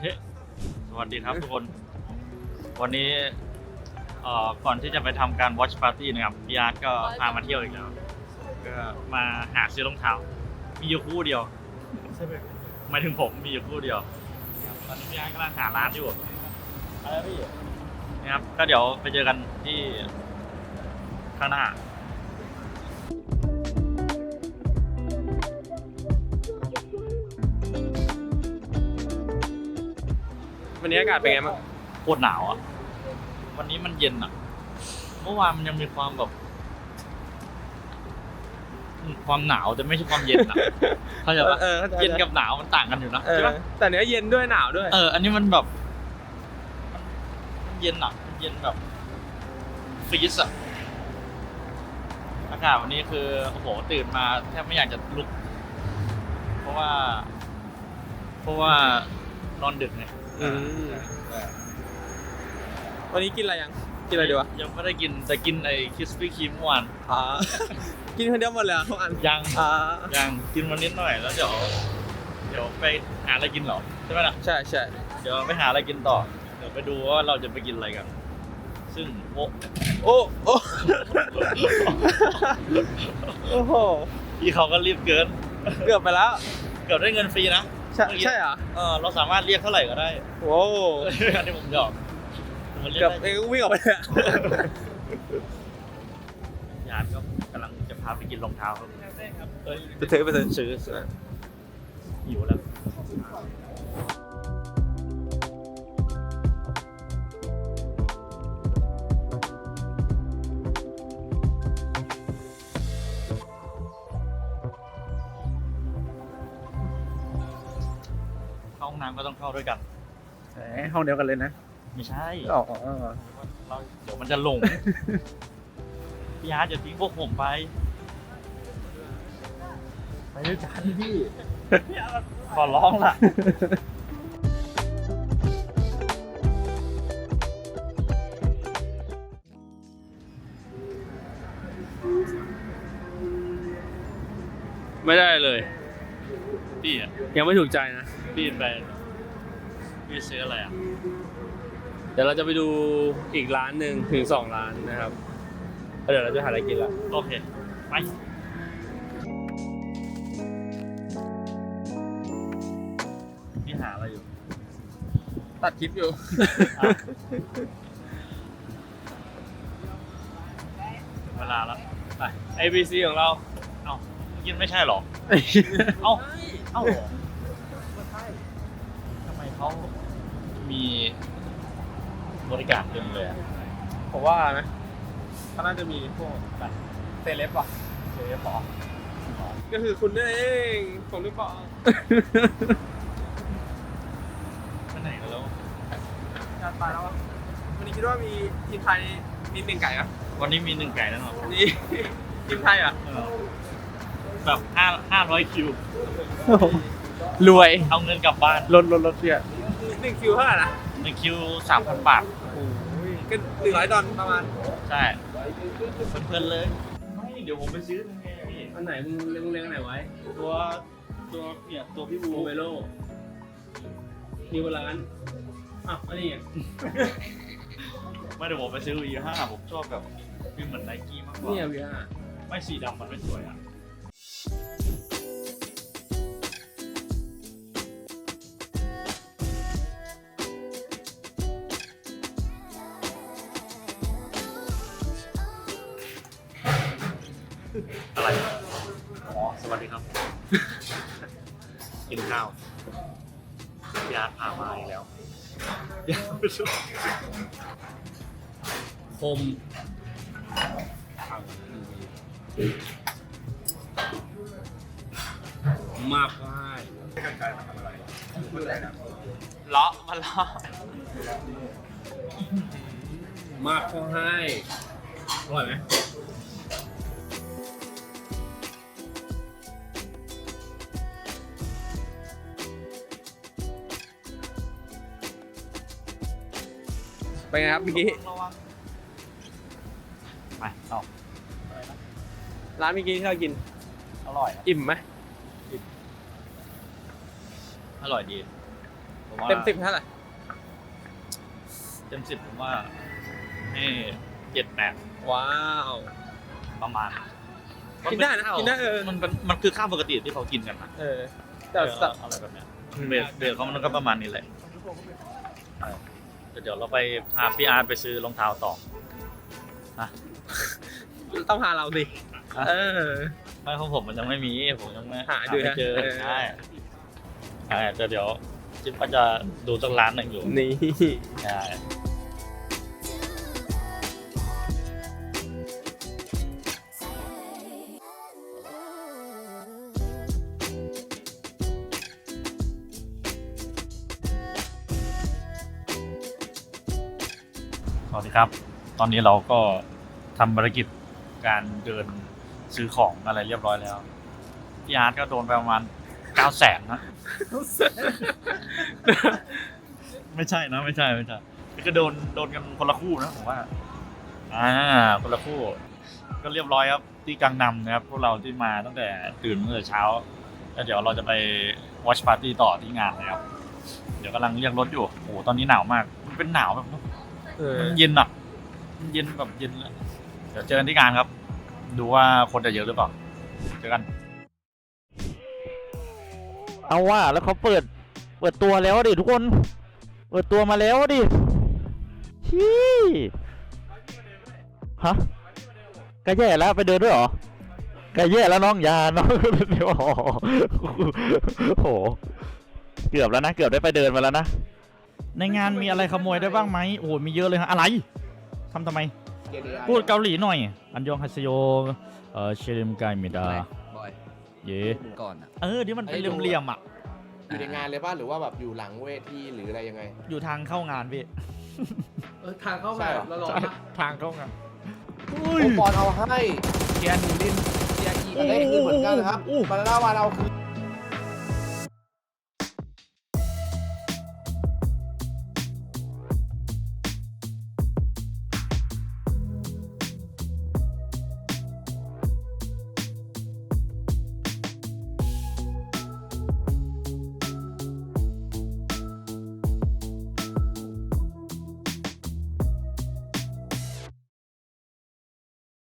เฮ้สวัสดีครับทุกคน วันนี้เอ่อก่อนที่จะไปทำการ watch party นะครับพี่อาร์ตก็พามาเที่ยวอีกแล้ว ก็มาหาซื้อรองเท้า มีอยู่คู่เดียวใช่ไหมหมายถึงผมมีอยู่คู่เดียวตอนนี้พี่อาร์ตกำลังหาร้านอยู่อะไรพี่นะครับ ก็เดี๋ยวไปเจอกันที่ข้างหน้า วันนี้อากาศเป็นไงบ้างโคตรหนาวอะ วันนี้มันเย็นอะ เมื่อวานมันยังมีความแบบอืมความหนาวแต่ไม่ใช่ความเย็นอะ เข้าใจปะเออเข้าใจเย็นกับหนาวมันต่างกันอยู่นะเอใช่อปะแต่เนี้ยเย็นด้วยหนาวด้วย เออ อันนี้มันแบบมันมันเย็นอะ มันเย็นแบบฟรีซอะ อากาศวันนี้คือโอ้โหตื่นมาแทบไม่อยากจะลุก เพราะว่า เพราะว่านอนดึกไง อืมวันนี้กินอะไรยัง กินอะไรดีวะยังไม่ได้กินแต่กินไอ้คิสปี้ครีมเมื่อวานอ่ากินคนเดียวหมดเลยเหรอทุกอันยังอ่ายังกินวันนิดหน่อยแล้วเดี๋ยวเดี๋ยวไปหาอะไรกินเหรอใช่ไหมล่ะใช่ใช่เดี๋ยวไปหาอะไรกินต่อ เดี๋ยวไปดูว่าเราจะไปกินอะไรกัน ซึ่งโอ้โอ้โอ้โอ้โหพี่เขาก็รีบเกิน เกือบไปแล้ว เกือบได้เงินฟรีนะ ใช่เมื่อกี้ใช่เหรอ เออเราสามารถเรียกเท่าไหร่ก็ได้โอ้อันนี้ผมหยอกผมเรียกเกือบได้เองวิ่งออกไปเลยอะยานก็กำลังจะพาไปกินรองเท้าครับเอ้ยไปซื้อไปซื้อซื้อซื้อ หิวแล้ว องน้ำก็ต้องเข้าด้วยกันห้องเดียวกันเลยนะไม่ใช่อ๋อเราเดี๋ยวมันจะหลง พี่อาร์ตอย่าทิ้งพวกผมไป ไปด้วยกันพี่ขอร้องล่ะ ไม่ได้เลย พี่อะยังไม่ถูกใจนะ พี่ไป พี่ซื้ออะไรอะ เดี๋ยวเราจะไปดูอีกร้านหนึ่งถึงสองร้านนะครับแล้วเดี๋ยวเราจะหาอะไรกินละ โอเค ไป พี่หาอะไรอยู่ ตัดคลิปอยู่ อะ ถึงเวลาแล้วไป ABC ของเรา เอ้าเมื่อกินไม่ใช่หรอ เอ้า เอ้าเหรอทำไม เขามีบริการเต็มเลยอะผมว่านะเขาน่าจะมีพวกแบบเซเลบอะเจ๊ปอก็คือคุณนั่นเองผมหรือเปล่าไปไหนกันแล้ว การไปแล้ววันนี้คิดว่ามีทีมไทยมีหนึ่งไก่อะวันนี้มีหนึ่งไก่แล้วเหรอวันนี้ ทีมไทยอะเออแบบห้าห้าร้อยคิว รวยเอาเงินกลับบ้านลดลดลดเนี่ยหนึ่งคิวเท่าไหร่นะหนึ่งคิวสามพันบาทโอ้ยก็หนึ่งร้อยดอลประมาณ ใช่เพลินๆเลยไม่เดี๋ยวผมไปซื้อไงพี่อันไหนมึงเล็งเล็งอันไหนไว้ ตัวตัวเนี่ยตัวพี่บูโมเวโลนิวบาลานซ์อ้าวอันนี้ไงไม่เดี๋ยวผมไปซื้อ V5 ผมชอบแบบเป็นเหมือนไนกี้มากกว่าเนี่ยวีห้าไม่สีดำมันไม่สวยอะ วัสดีครับ กินข้าวพี่อาพามาอีกแล้วยังไม่รู้คมมากก็ให้เลาะมาเลาะมากก็ให้อร่อยไหม เป็นไงครับเมื่อกี้ระวังไปต่อร้านเมื่อกี้ที่เรากินอร่อยอะอิ่มไหมอร่อยดีผมว่าเต็มสิบเท่าไหร่เต็มสิบผมว่าให้เจ็ดแปดว้าวประมาณกินได้นะกินได้เออมันเป็นมันคือข้าวปกติที่เขากินกันนะเออแต่เออแต่อะไรแบบเนี้ยเบสเบสเขามันก็ประมาณนี้แหละ เออแต่เดี๋ยวเราไปพาพี่อาร์ตไปซื้อรองเท้าต่อต้องพาเราสิอะเออไม่ของผมมันยังไม่มี ผมยังไม่หาดูไม่เจอนะเออใช่ใช่แต่เดี๋ยวจิ๊บก็จะดูสักร้านหนึ่งอยู่นี่ใช่ วัสดีครับ ตอนนี้เราก็ทำภารกิจการเดินซื้อของอะไรเรียบร้อยแล้วพี่อาร์ตก็โดนไปประมาณเก้าแสนนะ ไม่ใช่นะ ไม่ใช่ไม่ใช่ก็โดนโดนกันคนละคู่นะผมว่า อ่า คนละคู่ ก็เรียบร้อยครับ ที่กังนำนะครับ พวกเราที่มาตั้งแต่ตื่นเมื่อเช้า แล้วเดี๋ยวเราจะไป watch party ต่อที่งานนะครับ เดี๋ยวกำลังเรียกรถอยู่ โอ้โห ตอนนี้หนาวมาก มันเป็นหนาวแบบ เออมันเย็นอะมันเย็นแบบเย็นเลยเดี๋ยวเจอกันที่งานครับ ดูว่าคนจะเยอะหรือเปล่าเจอกัน เอาว่าแล้วเขาเปิด เปิดตัวแล้วดิทุกคน เปิดตัวมาแล้วดิชี้ฮะก็แย่แล้วไปเดินด้วยเหรอก็แย่แล้วน้องอยาน้องเดี๋ยวโอ้โหเกือบแล้วนะ เกือบได้ไปเดินมาแล้วนะ ในงานมีอะไรขโมยได้บ้างไหมโอ้โหมีเยอะเลยฮะอะไรทำทำไม พูดเกาหลีหน่อย อันยองฮัสโยเออเชลิมไกมิดาบอยเย่มึงก่อนอะเออที่มันเป็นเหลี่ยมๆอะอยู่ในงานเลยป่ะหรือว่าแบบอยู่หลังเวทีหรืออะไรยังไง อยู่ทางเข้างานพี่เออทางเข้าใช่มาเหรอแล้วรอทางเข้างานโอ้บอลเอาให้เกียร์หนูดินจะได้คืนเหมือนกันนะครับอู้บานาน่าวานเอาคืน